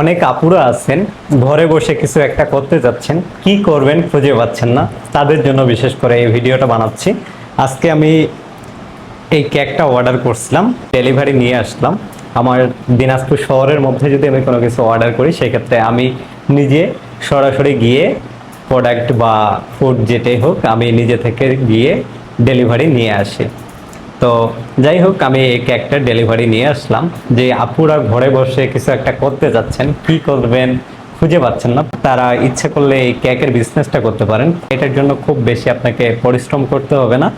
অনেক আপুরা আছেন, ঘরে বসে কিছু একটা করতে যাচ্ছেন, কি করবেন খুঁজে পাচ্ছেন না, তাদের জন্য বিশেষ করে এই ভিডিওটা বানাচ্ছি। আজকে আমি এই কেকটা অর্ডার করছিলাম, ডেলিভারি নিয়ে আসলাম। আমার দিনাজপুর শহরের মধ্যে যদি আমি কোনো কিছু অর্ডার করি, সেক্ষেত্রে আমি নিজে সরাসরি গিয়ে প্রোডাক্ট বা ফুড যেটাই হোক, আমি নিজে থেকে গিয়ে ডেলিভারি নিয়ে আসি। তো যাই হোক, আমি এই কেকটা ডেলিভারি নিয়ে আসলাম। যে আপুরা ঘরে বসে কিছু একটা করতে যাচ্ছেন, কি করবেন খুঁজে পাচ্ছেন না। তারা ইচ্ছে করলে এই কেকের বিজনেসটা করতে পারেন। এটার জন্য খুব বেশি আপনাকে পরিশ্রম করতে হবে না।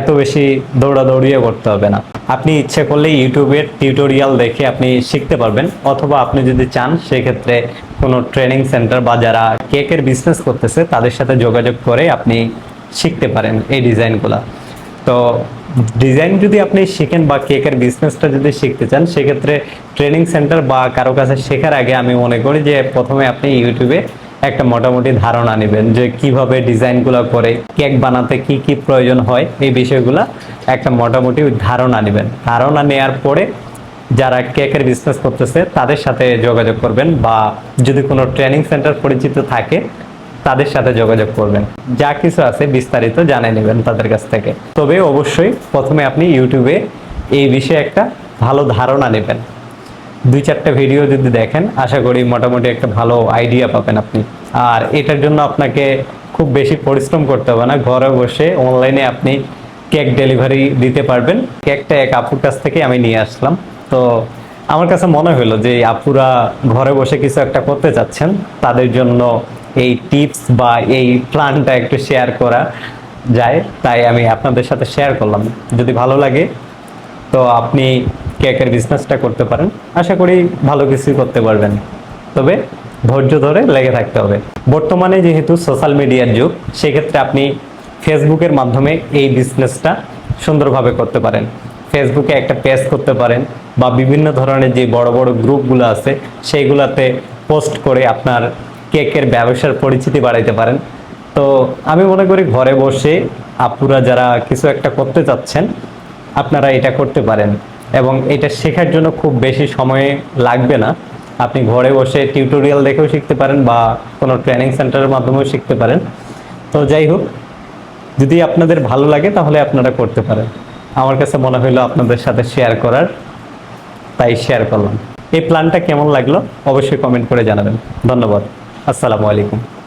এত বেশি দৌড়াদৌড়িও করতে হবে না। আপনি ইচ্ছে করলে ইউটিউবের টিউটোরিয়াল দেখে আপনি শিখতে পারবেন। অথবা আপনি যদি চান, সেক্ষেত্রে কোনো ট্রেনিং সেন্টার বা যারা কেকের বিজনেস করতেছে, তাদের সাথে যোগাযোগ করে আপনি শিখতে পারেন এই ডিজাইনগুলো তো ডিজাইন যদি আপনি শিখেন বা কেকের বিজনেসটা যদি শিখতে চান, সেক্ষেত্রে ট্রেনিং সেন্টার বা কারও কাছে শেখার আগে আমি মনে করি যে প্রথমে আপনি ইউটিউবে একটা মোটামুটি ধারণা নেবেন যে কীভাবে ডিজাইনগুলো করে, কেক বানাতে কি কি প্রয়োজন হয়, এই বিষয়গুলো একটা মোটামুটি ধারণা নেবেন। ধারণা নেওয়ার পরে যারা কেকের বিজনেস করতেছে, তাদের সাথে যোগাযোগ করবেন বা যদি কোনো ট্রেনিং সেন্টার পরিচিত থাকে তাদের সাথে যোগাযোগ করবেন। যা কিছু আছে বিস্তারিত জানিয়ে নেবেন তাদের কাছ থেকে। তবে অবশ্যই প্রথমে আপনি ইউটিউবে এই বিষয়ে একটা ভালো ধারণা নেবেন। দুই চারটা ভিডিও যদি দেখেন, আশা করি মোটামুটি একটা ভালো আইডিয়া পাবেন আপনি। আর এটার জন্য আপনাকে খুব বেশি পরিশ্রম করতে হবে না। ঘরে বসে অনলাইনে আপনি কেক ডেলিভারি দিতে পারবেন। কেকটা এক আপুর কাছ থেকে আমি নিয়ে আসলাম। তো আমার কাছে মনে হলো যে আপুরা ঘরে বসে কিছু একটা করতে চাচ্ছেন, তাদের জন্য এই টিপস বা এই প্ল্যানটা একটু শেয়ার করা যায়, তাই আমি আপনাদের সাথে শেয়ার করলাম। যদি ভালো লাগে, তো আপনি কেকের বিজনেসটা করতে পারেন। আশা করি ভালো কিছুই করতে পারবেন। তবে ধৈর্য ধরে লেগে থাকতে হবে। বর্তমানে যেহেতু সোশ্যাল মিডিয়ার যুগ, সেক্ষেত্রে আপনি ফেসবুকের মাধ্যমে এই বিজনেসটা সুন্দরভাবে করতে পারেন। ফেসবুকে একটা পেজ করতে পারেন বা বিভিন্ন ধরনের যে বড় বড় গ্রুপগুলো আছে, সেইগুলোতে পোস্ট করে আপনার কেকের ব্যবসার পরিচিতি বাড়াইতে পারেন। তো আমি মনে করি ঘরে বসে আপুরা যারা কিছু একটা করতে চাচ্ছেন, আপনারা এটা করতে পারেন এবং এটা শেখার জন্য খুব বেশি সময় লাগবে না। আপনি ঘরে বসে টিউটোরিয়াল দেখেও শিখতে পারেন বা কোনো ট্রেনিং সেন্টারের মাধ্যমেও শিখতে পারেন। তো যাই হোক, যদি আপনাদের ভালো লাগে তাহলে আপনারা করতে পারেন। আমার কাছে মনে হলো আপনাদের সাথে শেয়ার করার, তাই শেয়ার করলাম। এই প্ল্যানটা কেমন লাগল অবশ্যই কমেন্ট করে জানাবেন। ধন্যবাদ। আসসালামু আলাইকুম।